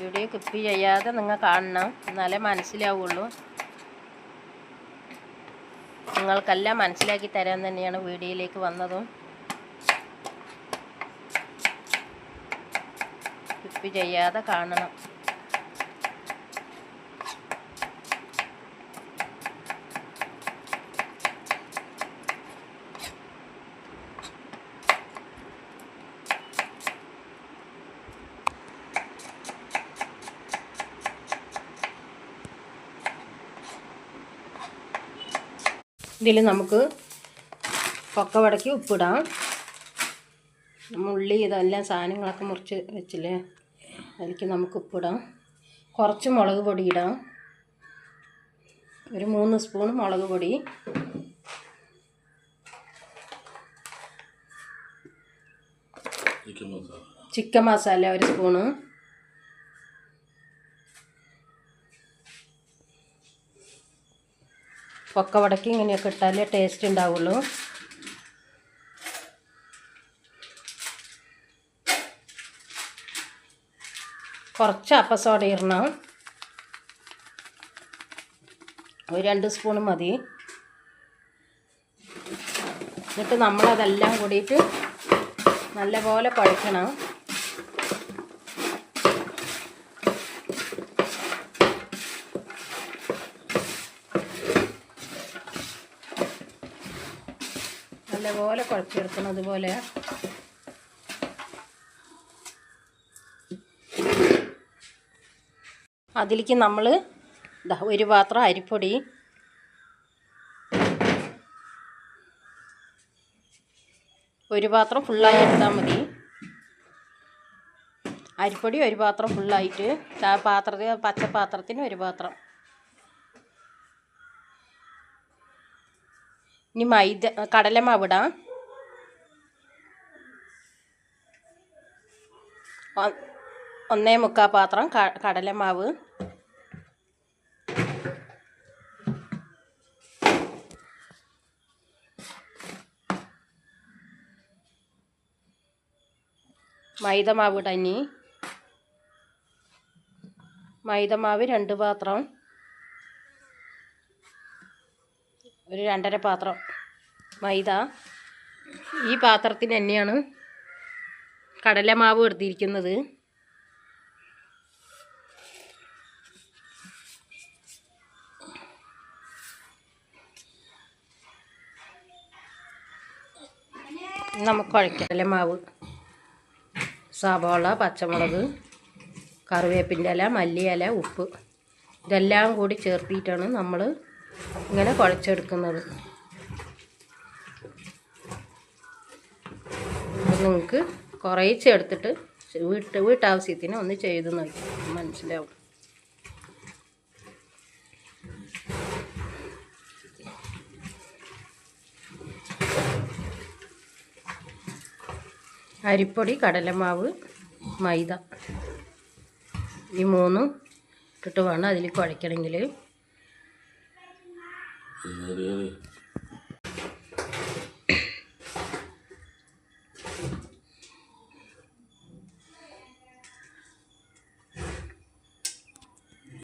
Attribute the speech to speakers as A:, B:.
A: Video keep ചെയ്യാതെ നിങ്ങൾ കാണണം. എന്നാലേ മനസ്സിലാവുള്ളൂ. നിങ്ങൾക്കെല്ലാം മനസ്സിലാക്കി തരാൻ തന്നെയാണ് വീഡിയോയിലേക്ക് വന്നതും. കിപ്പ് ചെയ്യാതെ കാണണം. ഇതിൽ നമുക്ക് പൊക്കവടക്കി ഉപ്പിടാം. ഉള്ളി ഇതെല്ലാം സാധനങ്ങളൊക്കെ മുറിച്ച് വെച്ചില്ലേ അതിലേക്ക് നമുക്ക് ഉപ്പിടാം. കുറച്ച് മുളക് പൊടി ഇടാം. ഒരു മൂന്ന് സ്പൂൺ മുളക് പൊടി.
B: ചിക്കൻ മസാല.
A: ചിക്കൻ മസാല ഒരു സ്പൂണ്. പൊക്കവടയ്ക്ക് ഇങ്ങനെയൊക്കെ ഇട്ടാലേ ടേസ്റ്റ് ഉണ്ടാവുള്ളൂ. കുറച്ച് അപ്പസോഡ ഇടണം. ഒരു രണ്ട് സ്പൂൺ മതി. എന്നിട്ട് നമ്മളതെല്ലാം കൂടിയിട്ട് നല്ലപോലെ കുഴക്കണം. നല്ലപോലെ കുഴച്ചെടുക്കണം അതുപോലെ. അതിലേക്ക് നമ്മൾ ഒരു പാത്രം അരിപ്പൊടി. ഒരു പാത്രം ഫുള്ളായി എടുത്താൽ മതി. അരിപ്പൊടി ഒരു പാത്രം ഫുള്ളായിട്ട് പാത്രത്തിൽ പച്ച പാത്രത്തിന് ഒരു പാത്രം. ഇനി മൈദ കടലമാവ് ഇടാം ഒന്നേ മുക്കാ പാത്രം കടലമാവ് മൈദ മാവ് ഇടാം ഇനി. മൈദമാവ് രണ്ട് പാത്രം. ഒരു രണ്ടര പാത്രം മൈദ. ഈ പാത്രത്തിന് തന്നെയാണ് കടലമാവ് എടുത്തിരിക്കുന്നത്. നമുക്ക് കുഴക്കടല മാവ് സവാള പച്ചമുളക് കറിവേപ്പിന്റെ ഇല മല്ലിയില ഉപ്പ് ഇതെല്ലാം കൂടി ചേർത്തിട്ടാണ് നമ്മൾ ഇങ്ങനെ കുഴച്ചെടുക്കുന്നത്. നിങ്ങൾക്ക് കുറേശ്ശെ എടുത്തിട്ട് വീട്ട് വീട്ടാവശ്യത്തിന് ഒന്ന് ചെയ്ത് നോക്കി. മനസ്സിലാവും. അരിപ്പൊടി കടലമാവ് മൈദ. ഈ മൂന്നും ഇട്ടിട്ട് വേണം അതിൽ En
B: 的